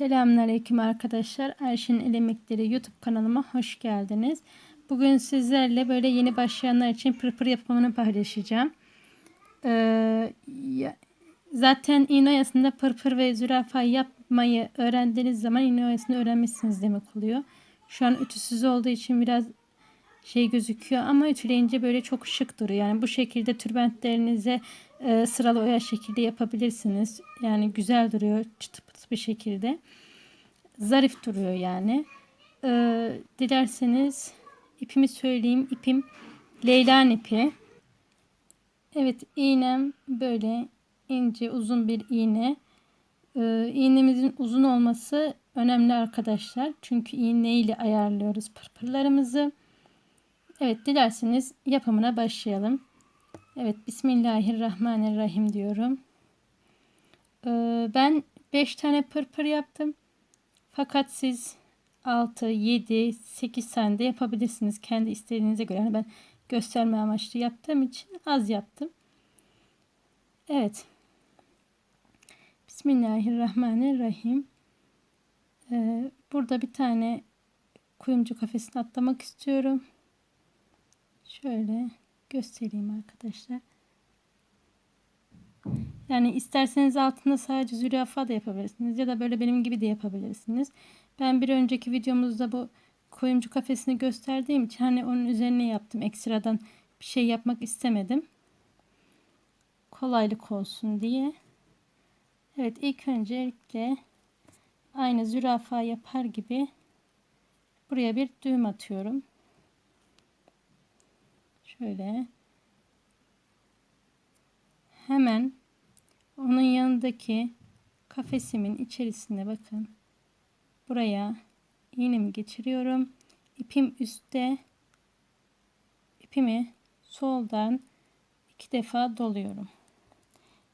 Selamünaleyküm arkadaşlar. Ayşe'nin El Emekleri YouTube kanalıma hoş geldiniz. Bugün sizlerle böyle yeni başlayanlar için pırpır yapımını paylaşacağım. Ee, zaten iğne oyasında pırpır ve zürafa yapmayı öğrendiğiniz zaman iğne oyasını öğrenmişsiniz demek oluyor. Şu an ütüsüz olduğu için biraz şey gözüküyor ama ütüleyince böyle çok şık duruyor. Yani bu şekilde tülbentlerinize e, sıralı oya şekilde yapabilirsiniz. Yani güzel duruyor çıtı bir şekilde. Zarif duruyor yani. E, dilerseniz ipimi söyleyeyim. İpim Leylan ipi. Evet iğnem böyle ince uzun bir iğne. E, iğnemizin uzun olması önemli arkadaşlar. Çünkü iğne ile ayarlıyoruz pırpırlarımızı. Evet dilerseniz yapımına başlayalım. Evet Bismillahirrahmanirrahim diyorum. Ee, ben 5 tane pırpır yaptım. Fakat siz 6, 7, 8 tane de yapabilirsiniz. Kendi istediğinize göre. Yani ben gösterme amaçlı yaptığım için az yaptım. Evet. Bismillahirrahmanirrahim. Ee, burada bir tane kuyumcu kafesine atlamak istiyorum. Şöyle göstereyim arkadaşlar. Yani isterseniz altında sadece zürafa da yapabilirsiniz ya da böyle benim gibi de yapabilirsiniz. Ben bir önceki videomuzda bu koyumcu kafesini gösterdiğim için hani onun üzerine yaptım. Ekstradan bir şey yapmak istemedim. Kolaylık olsun diye. Evet ilk öncelikle aynı zürafa yapar gibi buraya bir düğüm atıyorum. Şöyle hemen onun yanındaki kafesimin içerisine bakın. Buraya iğnemi geçiriyorum. İpim üstte. İpimi soldan iki defa doluyorum.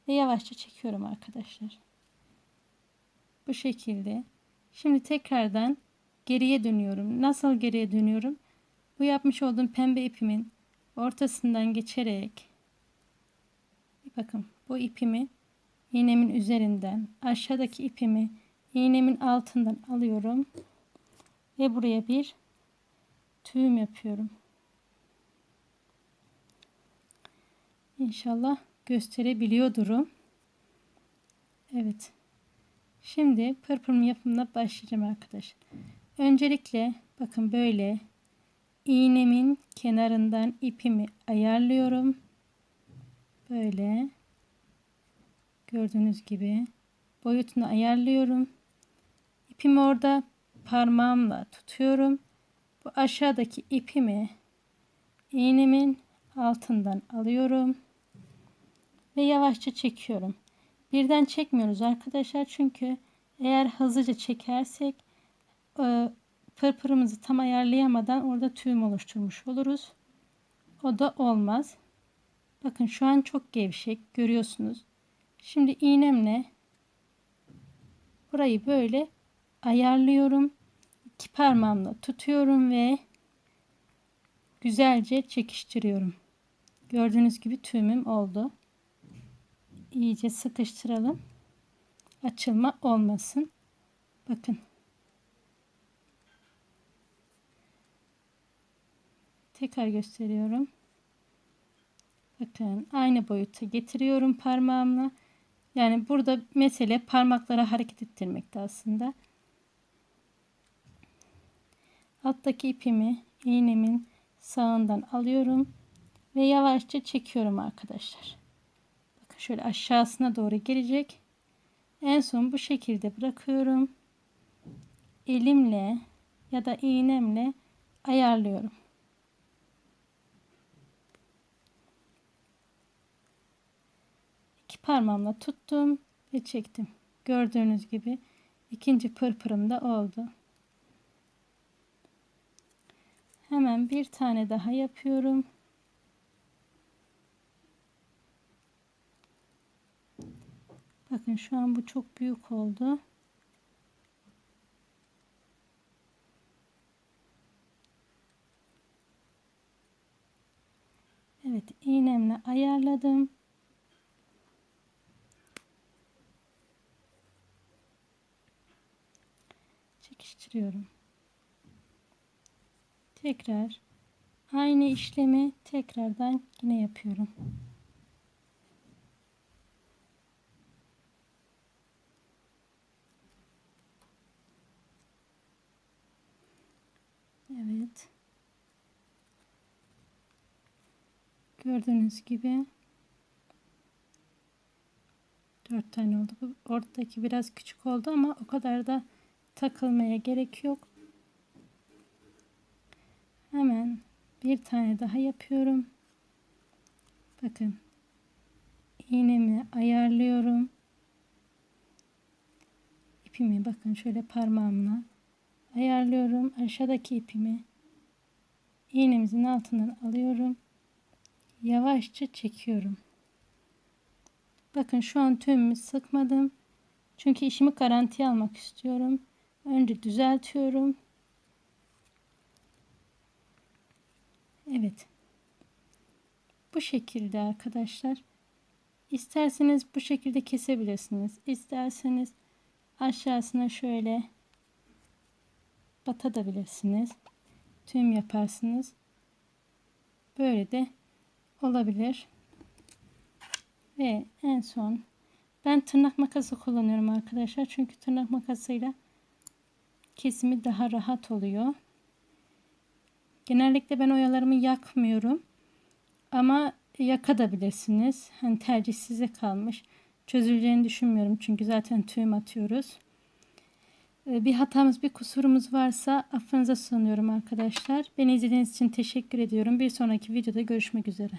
Ve yavaşça çekiyorum arkadaşlar. Bu şekilde. Şimdi tekrardan geriye dönüyorum. Nasıl geriye dönüyorum? Bu yapmış olduğum pembe ipimin ortasından geçerek bakın bu ipimi iğnemin üzerinden aşağıdaki ipimi iğnemin altından alıyorum ve buraya bir tüğüm yapıyorum. İnşallah gösterebiliyordurum. Evet. Şimdi pırpırım yapımına başlayacağım arkadaşlar. Öncelikle bakın böyle iğnemin kenarından ipimi ayarlıyorum. Böyle gördüğünüz gibi boyutunu ayarlıyorum. İpimi orada parmağımla tutuyorum. Bu aşağıdaki ipimi iğnemin altından alıyorum ve yavaşça çekiyorum. Birden çekmiyoruz arkadaşlar çünkü eğer hızlıca çekersek e, pırpırımızı tam ayarlayamadan orada tüyüm oluşturmuş oluruz. O da olmaz. Bakın şu an çok gevşek görüyorsunuz. Şimdi iğnemle burayı böyle ayarlıyorum. İki parmağımla tutuyorum ve güzelce çekiştiriyorum. Gördüğünüz gibi tüymüm oldu. İyice sıkıştıralım. Açılma olmasın. Bakın. Tekrar gösteriyorum. Bakın aynı boyuta getiriyorum parmağımla. Yani burada mesele parmaklara hareket ettirmekte aslında. Alttaki ipimi iğnemin sağından alıyorum ve yavaşça çekiyorum arkadaşlar. Bakın şöyle aşağısına doğru gelecek. En son bu şekilde bırakıyorum. Elimle ya da iğnemle ayarlıyorum. İki parmağımla tuttum ve çektim. Gördüğünüz gibi ikinci pırpırım da oldu. Hemen bir tane daha yapıyorum. Bakın şu an bu çok büyük oldu. Evet iğnemle ayarladım. Çekiştiriyorum. Tekrar aynı işlemi tekrardan yine yapıyorum. Evet. Gördüğünüz gibi dört tane oldu. Ortadaki biraz küçük oldu ama o kadar da takılmaya gerek yok. Hemen bir tane daha yapıyorum. Bakın. iğnemi ayarlıyorum. İpimi bakın şöyle parmağımla ayarlıyorum. Aşağıdaki ipimi iğnemizin altından alıyorum. Yavaşça çekiyorum. Bakın şu an tümümü sıkmadım. Çünkü işimi garantiye almak istiyorum. Önce düzeltiyorum. Evet. Bu şekilde arkadaşlar. İsterseniz bu şekilde kesebilirsiniz. İsterseniz aşağısına şöyle batabilirsiniz. Tüm yaparsınız. Böyle de olabilir. Ve en son ben tırnak makası kullanıyorum arkadaşlar. Çünkü tırnak makasıyla kesimi daha rahat oluyor. Genellikle ben oyalarımı yakmıyorum. Ama yakabilirsiniz. Hani tercih size kalmış. Çözüleceğini düşünmüyorum. Çünkü zaten tüyüm atıyoruz. Ee, Bir hatamız, bir kusurumuz varsa affınıza sunuyorum arkadaşlar. Beni izlediğiniz için teşekkür ediyorum. Bir sonraki videoda görüşmek üzere.